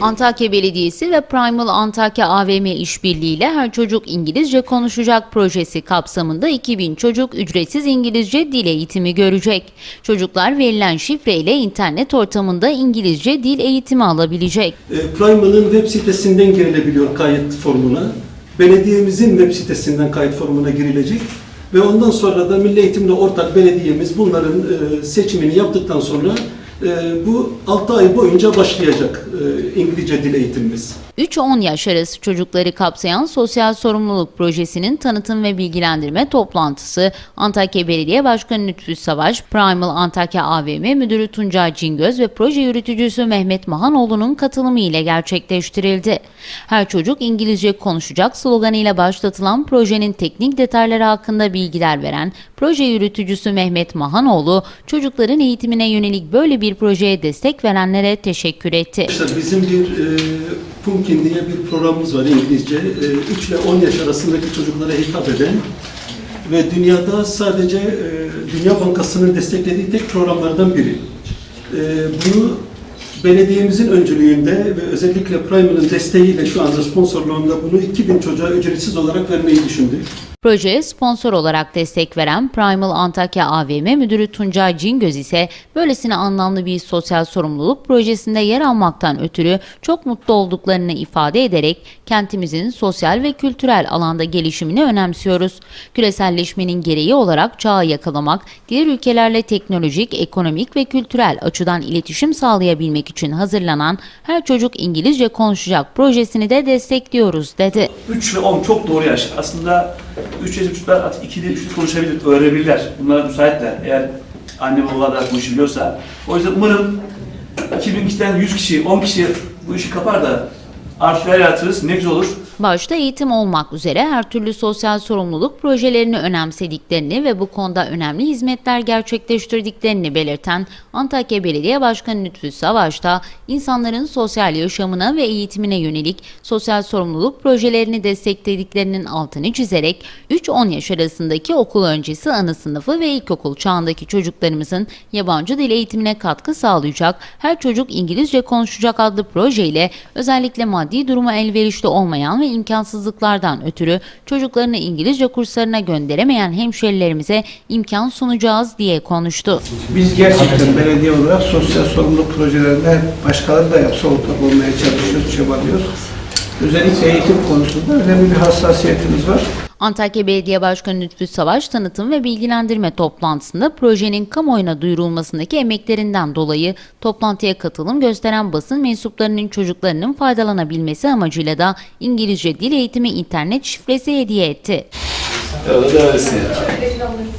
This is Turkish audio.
Antakya Belediyesi ve Primal Antakya AVM işbirliğiyle Her Çocuk İngilizce Konuşacak projesi kapsamında 2000 çocuk ücretsiz İngilizce dil eğitimi görecek. Çocuklar verilen şifreyle internet ortamında İngilizce dil eğitimi alabilecek. E, Primal'ın web sitesinden girilebiliyor kayıt formuna. Belediyemizin web sitesinden kayıt formuna girilecek. Ve ondan sonra da Milli Eğitimle ortak belediyemiz bunların e, seçimini yaptıktan sonra bu 6 ay boyunca başlayacak e, İngilizce dil eğitimimiz. 3-10 yaş arası çocukları kapsayan sosyal sorumluluk projesinin tanıtım ve bilgilendirme toplantısı Antakya Belediye Başkanı Lütfü Savaş, Primal Antakya AVM Müdürü Tuncay Cingöz ve proje yürütücüsü Mehmet Mahanoğlu'nun katılımı ile gerçekleştirildi. Her çocuk İngilizce konuşacak sloganıyla başlatılan projenin teknik detayları hakkında bilgiler veren proje yürütücüsü Mehmet Mahanoğlu, çocukların eğitimine yönelik böyle bir projeye destek verenlere teşekkür etti. Arkadaşlar bizim bir e, Pumpkin diye bir programımız var İngilizce. E, 3 ile 10 yaş arasındaki çocuklara hitap eden ve dünyada sadece e, Dünya Bankası'nın desteklediği tek programlardan biri. E, bunu belediyemizin öncülüğünde ve özellikle Primal'ın desteğiyle şu anda sponsorluğunda bunu 2000 çocuğa ücretsiz olarak vermeyi düşündük. Projeye sponsor olarak destek veren Primal Antakya AVM Müdürü Tuncay Cingöz ise böylesine anlamlı bir sosyal sorumluluk projesinde yer almaktan ötürü çok mutlu olduklarını ifade ederek kentimizin sosyal ve kültürel alanda gelişimini önemsiyoruz. Küreselleşmenin gereği olarak çağı yakalamak, diğer ülkelerle teknolojik, ekonomik ve kültürel açıdan iletişim sağlayabilmek için hazırlanan Her Çocuk İngilizce Konuşacak projesini de destekliyoruz dedi. 3 ve 10 çok doğru yaş. Aslında 3 yaşlı çocuklar artık 2'de 3'de konuşabilir, öğrenebilirler. Bunlara müsaitler. Eğer anne baba da bu işi biliyorsa. O yüzden umarım 2000 kişiden 100 kişi, 10 kişi bu işi kapar da arşivler yaratırız. Ne güzel olur. Başta eğitim olmak üzere her türlü sosyal sorumluluk projelerini önemsediklerini ve bu konuda önemli hizmetler gerçekleştirdiklerini belirten Antakya Belediye Başkanı Lütfü Savaş da insanların sosyal yaşamına ve eğitimine yönelik sosyal sorumluluk projelerini desteklediklerinin altını çizerek 3-10 yaş arasındaki okul öncesi ana sınıfı ve ilkokul çağındaki çocuklarımızın yabancı dil eğitimine katkı sağlayacak Her Çocuk İngilizce Konuşacak adlı projeyle özellikle maddi durumu elverişli olmayan ve imkansızlıklardan ötürü çocuklarını İngilizce kurslarına gönderemeyen hemşerilerimize imkan sunacağız diye konuştu. Biz gerçekten belediye olarak sosyal sorumluluk projelerinde başkaları da yapsa ortak olmaya çalışıyoruz, çabalıyoruz. Özellikle eğitim konusunda önemli bir hassasiyetimiz var. Antakya Belediye Başkanı Lütfü Savaş tanıtım ve bilgilendirme toplantısında projenin kamuoyuna duyurulmasındaki emeklerinden dolayı toplantıya katılım gösteren basın mensuplarının çocuklarının faydalanabilmesi amacıyla da İngilizce dil eğitimi internet şifresi hediye etti. Öyle.